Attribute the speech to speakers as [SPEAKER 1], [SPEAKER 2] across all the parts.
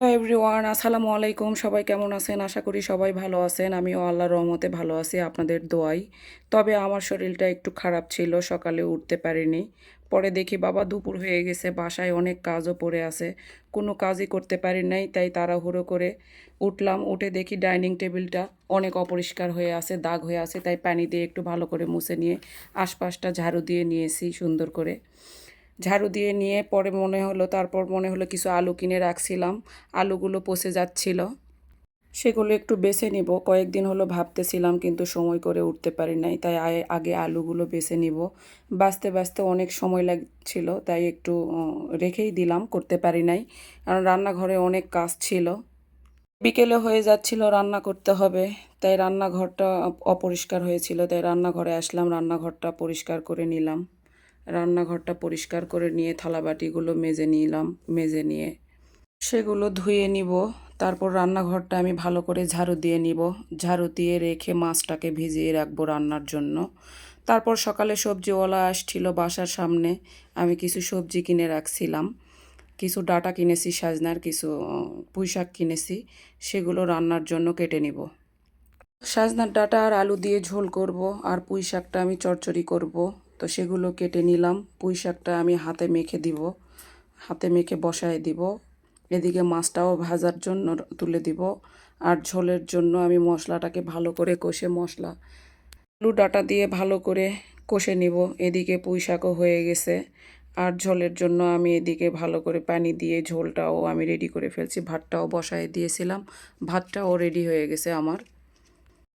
[SPEAKER 1] Everyone আসসালামু আলাইকুম। সবাই কেমন আছেন? আশা করি সবাই ভালো আছেন। আমিও আল্লাহর রহমতে ভালো আছি, আপনাদের দোয়াই। তবে আমার শরীরটা একটু খারাপ ছিল, সকালে উঠতে পারিনি। পরে দেখি বাবা দুপুর হয়ে গেছে, বাসায় অনেক কাজও পড়ে আছে। কোনো কাজই করতে পারি নাই, তাই তাড়াহুড়ো করে উঠলাম। উঠে দেখি ডাইনিং টেবিলটা অনেক অপরিষ্কার হয়ে আছে, দাগ হয়ে আছে, তাই পানি দিয়ে একটু ভালো করে মুছে নিয়ে আশপাশটা ঝাড়ু দিয়ে নিয়েছি সুন্দর করে। ঝাড়ু দিয়ে নিয়ে পরে মনে হলো, তারপর মনে হলো কিছু আলু কিনে রাখছিলাম। আলুগুলো পচে যাচ্ছিল। সেগুলো একটু বেছে নিব। কয়েকদিন হলো ভাবতেছিলাম, কিন্তু সময় করে উঠতে পারি নাই। তাই আগে আলুগুলো বেছে নিব। বাঁচতে বাঁচতে অনেক সময় লাগছিল, তাই একটু রেখেই দিলাম, করতে পারি নাই। কারণ রান্নাঘরে অনেক কাজ ছিল। বিকেলে হয়ে যাচ্ছিল রান্না করতে হবে। তাই রান্নাঘরটা অপরিষ্কার হয়েছিল। তাই রান্নাঘরে আসলাম, রান্নাঘরটা পরিষ্কার করে নিলাম। রান্নাঘরটা পরিষ্কার করে নিয়ে থালাবাটিগুলো মেজে নিলাম, মেজে নিয়ে। সেগুলো ধুয়ে নিব, তারপর রান্নাঘরটা আমি ভালো করে ঝাড়ু দিয়ে নিব। ঝাড়ু দিয়ে রেখে মাছটাকে ভিজিয়ে রাখব রান্নার জন্য। তারপর সকালে সবজিওয়ালা আসছিল বাসার সামনে, আমি কিছু সবজি কিনে রাখছিলাম। কিছু ডাটা কিনেছি, সাজনার কিছু পুঁই শাক কিনেছি, সেগুলো রান্নার জন্য কেটে নিব। সাজনার ডাটা আর আলু দিয়ে ঝোল করব, আর পুঁই শাকটা আমি চচ্চড়ি করব। তো সেগুলো কেটে নিলাম। পুঁই শাকটা আমি হাতে মেখে দিব। হাতে মেখে বসায় দিব। এদিকে মাছটাও ভাজার জন্য তুলে দিব। আর ঝোলের জন্য আমি মশলাটাকে ভালো করে কষে মশলা, আলু ডাটা দিয়ে ভালো করে কষে নিব। এদিকে পুঁই শাকও হয়ে গেছে। আর ঝোলের জন্য আমি এদিকে ভালো করে পানি দিয়ে ঝোলটাও আমি রেডি করে ফেলছি। ভাতটাও বসায় দিয়েছিলাম। ভাতটাও রেডি হয়ে গেছে আমার।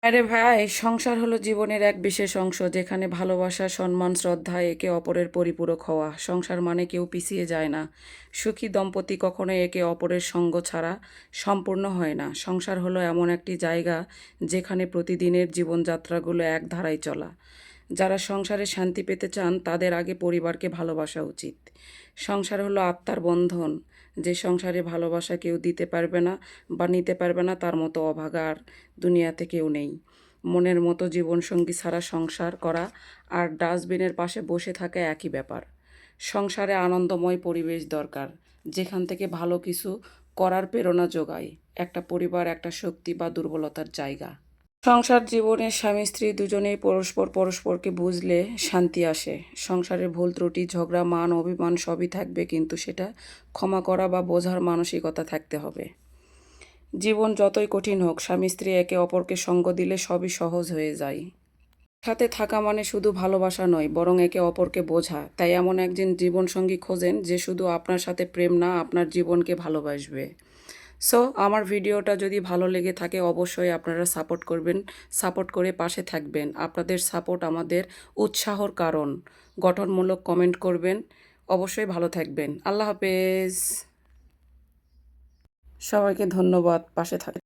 [SPEAKER 1] আরে ভাই, সংসার হলো জীবনের এক বিশেষ অংশ, যেখানে ভালোবাসা, সম্মান, শ্রদ্ধা একে অপরের পরিপূরক হওয়া। সংসার মানে কেউ পিছিয়ে যায় না। সুখী দম্পতি কখনো একে অপরের সঙ্গ ছাড়া সম্পূর্ণ হয় না। সংসার হলো এমন একটি জায়গা, যেখানে প্রতিদিনের জীবনযাত্রাগুলো এক ধারায় চলা। যারা সংসারে শান্তি পেতে চান, তাদের আগে পরিবারকে ভালোবাসা উচিত। সংসার হলো আত্মার বন্ধন। যে সংসারে ভালোবাসা কেউ দিতে পারবে না বা নিতে পারবে না, তার মতো অভাগা আর দুনিয়াতে কেউ নেই। মনের মতো জীবনসঙ্গী ছাড়া সংসার করা আর ডাস্টবিনের পাশে বসে থাকা একই ব্যাপার। সংসারে আনন্দময় পরিবেশ দরকার, যেখান থেকে ভালো কিছু করার প্রেরণা যোগায়। একটা পরিবার, একটা শক্তি বা দুর্বলতার জায়গা। সংসার, জীবনে স্বামী, স্ত্রী দুজনেই পরস্পর পরস্পরকে বুঝলে শান্তি আসে। সংসারের ভুল, ত্রুটি, ঝগড়া, মান, অভিমান সবই থাকবে, কিন্তু সেটা ক্ষমা করা বা বোঝার মানসিকতা থাকতে হবে। জীবন যতই কঠিন হোক, স্বামী, স্ত্রী একে অপরকে সঙ্গ দিলে সবই সহজ হয়ে যায়। সাথে থাকা মানে শুধু ভালোবাসা নয়, বরং একে অপরকে বোঝা। তাই এমন একজন জীবনসঙ্গী খোঁজেন যে শুধু আপনার সাথে প্রেম না, আপনার জীবনকে ভালোবাসবে। সো আমার ভিডিওটা যদি ভালো লেগে থাকে, অবশ্যই আপনারা সাপোর্ট করবেন সাপোর্ট করে পাশে থাকবেন। আপনাদের সাপোর্ট আমাদের উৎসাহর কারণ। গঠনমূলক কমেন্ট করবেন। অবশ্যই ভালো থাকবেন। আল্লাহ হাফেজ। সবাইকে ধন্যবাদ। পাশে থাক